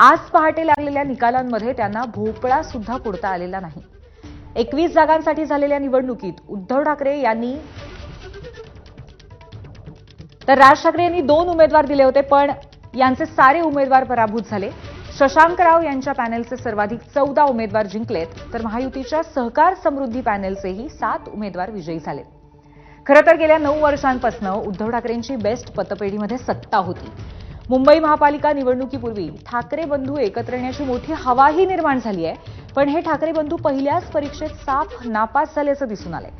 आज पहाटे लागलेल्या निकालांमध्ये त्यांना भोपळा सुद्धा फोडता आलेला नाही. एकवीस जागांसाठी झालेल्या निवडणुकीत उद्धव ठाकरे यांनी तर राज ठाकरे यांनी दोन उमेदवार दिले होते पण यांचे सारे उमेदवार पराभूत झाले. शशांक राव यांच्या पॅनेलचे सर्वाधिक चौदा उमेदवार जिंकलेत तर महायुतीच्या सहकार समृद्धी पॅनेलचेही सात उमेदवार विजयी झाले. खरं तर गेल्या नऊ वर्षांपासून उद्धव ठाकरेंची बेस्ट पतपेढीमध्ये सत्ता होती. मुंबई महापालिका निवडणुकीपूर्वी ठाकरे बंधू एकत्र येण्याची मोठी हवाही निर्माण झाली आहे. पण हे ठाकरे बंधू पहिल्याच परीक्षेत साफ नापास झाल्याचं दिसून आलंय.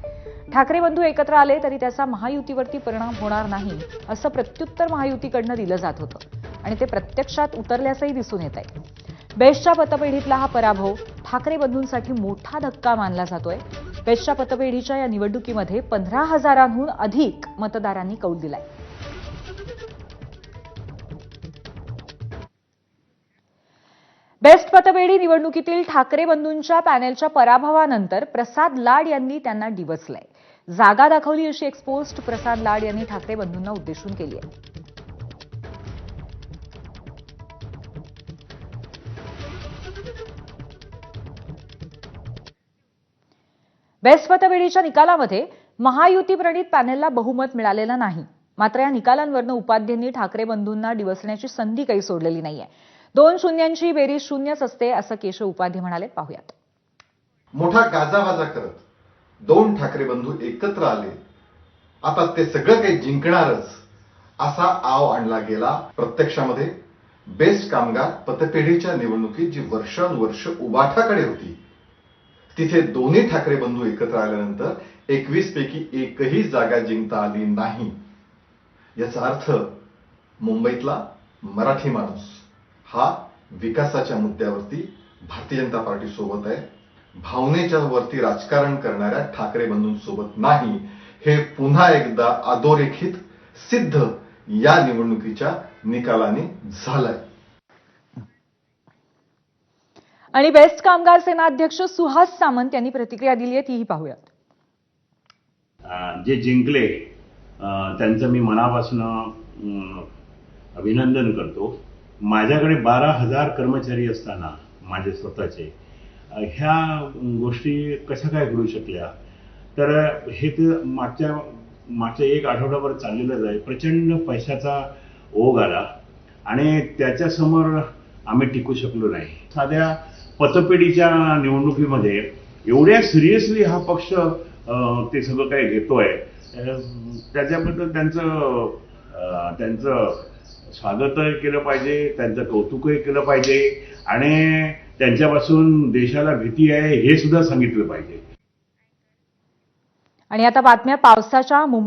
ठाकरे बंधू एकत्र आले तरी त्याचा महायुतीवरती परिणाम होणार नाही असं प्रत्युत्तर महायुतीकडनं दिलं जात होतं. आणि ते प्रत्यक्षात उतरल्याचंही दिसून येत आहे. बेस्टच्या पतपेढीतला हा पराभव ठाकरे बंधूंसाठी मोठा धक्का मानला जातोय. बेस्टच्या पतपेढीच्या या निवडणुकीमध्ये पंधरा हजारांहून अधिक मतदारांनी कौल दिलाय. बेस्ट मतपेढी निवडणुकीतील ठाकरे बंधूंच्या पॅनेलच्या पराभवानंतर प्रसाद लाड यांनी त्यांना डिवचलंय. जागा दाखवली अशी एक्सपोस्ट प्रसाद लाड यांनी ठाकरे बंधूंना उद्देशून केली आहे. बेस्ट मतपेढीच्या निकालामध्ये महायुती प्रणित पॅनेलला बहुमत मिळालेलं नाही. मात्र या निकालांवरनं उपाध्यांनी ठाकरे बंधूंना डिवसण्याची संधी काही सोडलेली नाहीये. दोन शून्यांची बेरीज शून्यच असते असं केशव उपाध्ये म्हणाले. पाहूयात. मोठा गाजावाजा करत दोन ठाकरे बंधू एकत्र आले. आता ते सगळं काही जिंकणारच असा आव आणला गेला प्रत्यक्षामध्ये. बेस्ट कामगार पतपेढीच्या निवडणुकीत जी वर्षानुवर्ष उबाठाकडे होती. तिथे दोन्ही ठाकरे बंधू एकत्र आल्यानंतर एकवीस पैकी एकही जागा जिंकता आली नाही. याचा अर्थ मुंबईतला मराठी माणूस. हा विकासाच्या मुद्द्यावरती भारतीय जनता पार्टी सोबत आहे. भावनेच्या वरती राजकारण करणाऱ्या ठाकरे बंधूंसोबत नाही. हे पुन्हा एकदा अधोरेखित सिद्ध या निवडणुकीच्या निकालाने झालंय. आणि बेस्ट कामगार सेना अध्यक्ष सुहास सामंत यांनी प्रतिक्रिया दिली आहे तीही पाहूयात. जे जिंकले त्यांचं मी मनापासून अभिनंदन करतो. माझ्याकडे बारा हजार कर्मचारी असताना माझे स्वतःचे ह्या गोष्टी कशा काय घडू शकल्या? तर हे तर मागच्या मागच्या एक आठवड्याभर चाललेलंच आहे. प्रचंड पैशाचा ओघ आला आणि त्याच्यासमोर आम्ही टिकू शकलो नाही. साध्या पतपेढीच्या निवडणुकीमध्ये एवढ्या सिरियसली हा पक्ष ते सगळं काय घेतोय आहे त्याच्याबद्दल त्यांचं त्यांचं स्वागतही केलं पाहिजे त्यांचं कौतुकही केलं पाहिजे आणि त्यांच्यापासून देशाला भीती आहे हे सुद्धा सांगितलं पाहिजे. आणि आता बातम्या पावसाच्या